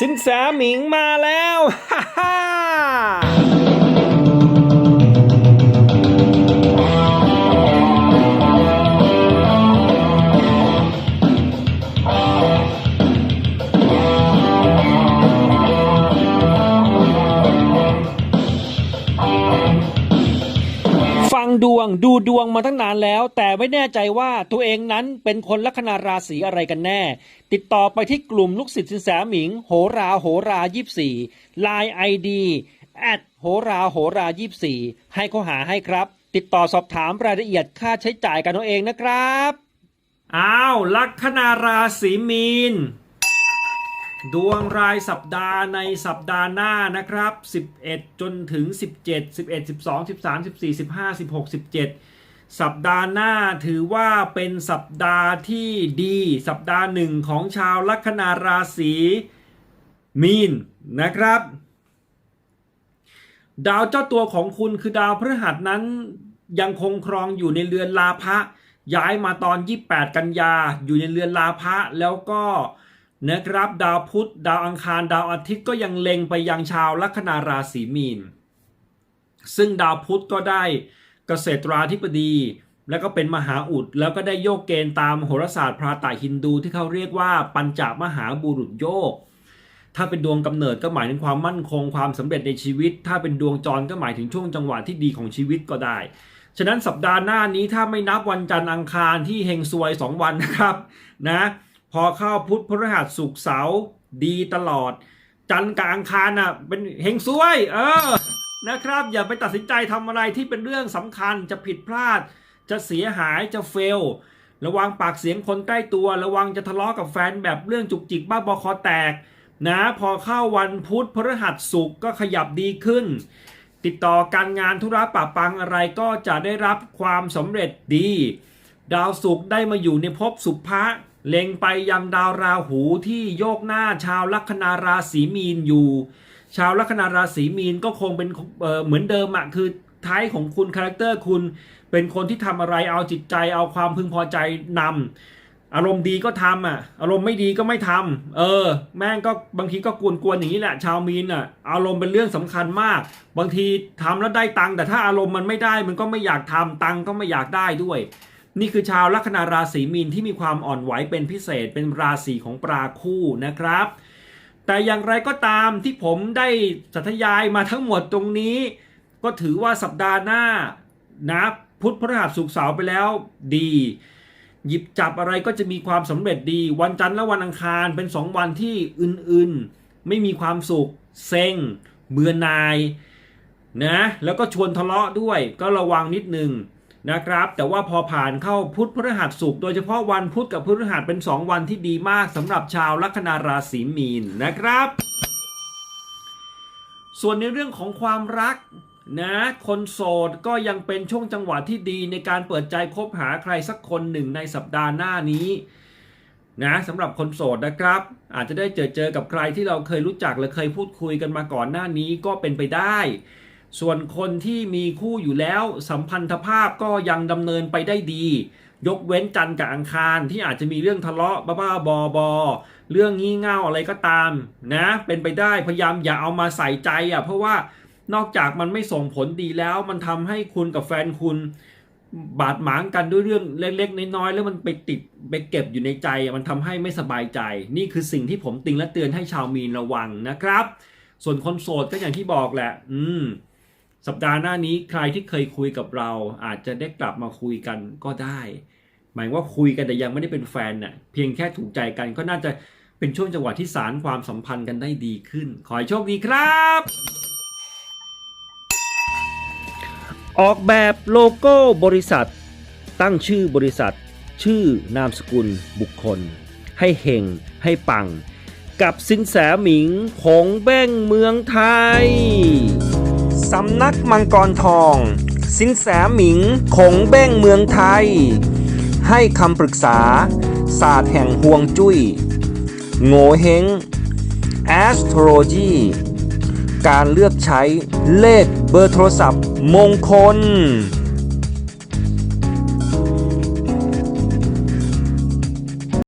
สินแสหมิงมาแล้วฮ่า วงดูดวงมาตั้งนานแล้ว แต่ไม่แน่ใจว่าตัวเองนั้นเป็นคนลัคนาราศีอะไรกันแน่ ติดต่อไปที่กลุ่มลูกศิษย์สินแสหมิง โหราโหรายี่สี่ไลน์ไอดีแอดโหราโหรายี่สี่ให้เขาหาให้ครับ ติดต่อสอบถามรายละเอียดค่าใช้จ่ายกันเอาเองนะครับ อ้าว ลัคนาราศีมีน ดวงรายสัปดาห์ในสัปดาห์หน้านะครับ 11 จนถึง 17 11 12 13 14 15 16 17 สัปดาห์หน้าถือว่าเป็นสัปดาห์ที่ดี สัปดาห์หนึ่งของชาวลัคนาราศีมีนนะครับ ดาวเจ้าตัวของคุณคือดาวพฤหัสนั้นยังคงครองอยู่ในเรือนลาภะย้ายมาตอน 28 กันยาอยู่ในเรือนลาภะแล้วก็ นะครับดาวพุธดาวอังคารดาวอาทิตย์ก็ยังเล็งไปยังชาวลัคนาราศีมีน ซึ่งดาวพุธก็ได้เกษตราธิบดี แล้วก็เป็นมหาอุด แล้วก็ได้โยกเกณฑ์ตามโหราศาสตร์พราตาฮินดูที่เขาเรียกว่าปัญจมหาบุรุษโยก ถ้าเป็นดวงกำเนิดก็หมายถึงความมั่นคงความสำเร็จในชีวิต ถ้าเป็นดวงจรก็หมายถึงช่วงจังหวะที่ดีของชีวิตก็ได้ ฉะนั้นสัปดาห์หน้านี้ถ้าไม่นับวันจันทร์อังคารที่เฮงซวย 2 วันนะครับนะ พอเข้าพุธพฤหัสศุกเสาร์ดีตลอด จันทร์กับอังคารน่ะเป็นเฮงซวย เออนะครับ อย่าไปตัดสินใจทำอะไรที่เป็นเรื่องสำคัญจะผิดพลาด จะเสียหายจะเฟล ระวังปากเสียงคนใกล้ตัว ระวังจะทะเลาะกับแฟนแบบเรื่องจุกจิกบ้าบอคอแตก นะ พอเข้าวันพุธพฤหัสศุกก็ขยับดีขึ้น ติดต่อการงานธุระปะปังอะไรก็จะได้รับความสำเร็จดี ดาวศุกร์ได้มาอยู่ในภพสุภะ เล็งไปยังดาวราหูที่โยกหน้าชาวลัคนาราศีมีนอยู่ ชาวลัคนาราศีมีนก็คงเป็นเเหมือนเดิมอะคือท้ายของคุณคาแรคเตอร์คุณเป็นคนที่ทำอะไรเอาจิตใจเอาความพึงพอใจนำอารมณ์ดีก็ทำอะ อารมณ์ไม่ดีก็ไม่ทำเออ แม่งก็บางทีก็กวนๆอย่างนี้แหละ ชาวมีนอะ อารมณ์เป็นเรื่องสำคัญมาก บางทีทำแล้วได้ตังค์แต่ถ้าอารมณ์มันไม่ได้มันก็ไม่อยากทำตังค์ก็ไม่อยากได้ด้วย นี่คือชาวลัคนาราศีมีนที่มีความอ่อนไหวเป็นพิเศษเป็นราศีของปลาคู่นะครับ แต่อย่างไรก็ตามที่ผมได้สัทยายมาทั้งหมดตรงนี้ ก็ถือว่าสัปดาห์หน้านะพุทธพฤหัสศุกร์เสาร์ไปแล้วดี หยิบจับอะไรก็จะมีความสำเร็จดี วันจันทร์และวันอังคารเป็นสองวันที่อื่นๆ ไม่มีความสุขเซ็งเบื่อนายนะแล้วก็ชวนทะเลาะด้วยก็ระวังนิดนึง นะครับ แต่ว่าพอผ่านเข้าพุธพฤหัสศุกร์โดยเฉพาะวันพุธกับพฤหัสเป็น 2 วันที่ดีมากสำหรับชาวลัคนาราศีมีนนะครับ ส่วนในเรื่องของความรักนะคนโสดก็ยังเป็นช่วงจังหวะที่ดีในการเปิดใจคบหาใครสักคนหนึ่งในสัปดาห์หน้านี้นะสำหรับคนโสดนะครับ อาจจะได้เจอเจอกับใครที่เราเคยรู้จักหรือเคยพูดคุยกันมาก่อนหน้านี้ก็เป็นไปได้ ส่วนคนที่มีคู่อยู่แล้วสัมพันธภาพก็ยังดำเนินไปได้ดี ยกเว้นจันทร์กับอังคารที่อาจจะมีเรื่องทะเลาะบ้าๆบอบอเรื่องงี่เง่าอะไรก็ตามนะเป็นไปได้พยายามอย่าเอามาใส่ใจอะเพราะว่านอกจากมันไม่ส่งผลดีแล้ว มันทำให้คุณกับแฟนคุณบาดหมางกันด้วยเรื่องเล็กๆน้อยๆแล้วมันไปติดไปเก็บอยู่ในใจ มันทำให้ไม่สบายใจ นี่คือสิ่งที่ผมติงและเตือนให้ชาวมีนระวังนะครับ ส่วนคนโสดก็อย่างที่บอกแหละ อืม สัปดาห์หน้านี้ใครที่เคยคุยกับเรา อาจจะได้กลับมาคุยกันก็ได้ หมายว่าคุยกันแต่ยังไม่ได้เป็นแฟนน่ะเพียงแค่ถูกใจกันก็น่าจะเป็นช่วงจังหวะที่สารความสัมพันธ์กันได้ดีขึ้น ขอให้โชคดีครับ ออกแบบโลโก้บริษัท ตั้งชื่อบริษัท ชื่อนามสกุลบุคคล ให้เฮงให้ปัง กับสินแสหมิงของแบ้งเมืองไทย สำนักมังกรทอง สินแสหมิงคงเบ้งเมืองไทย ให้คำปรึกษา ศาสตร์แห่งห่วงจุย้ย โงเฮง astrology การเลือกใช้เลขเบอร์โทรศัพท์มงคล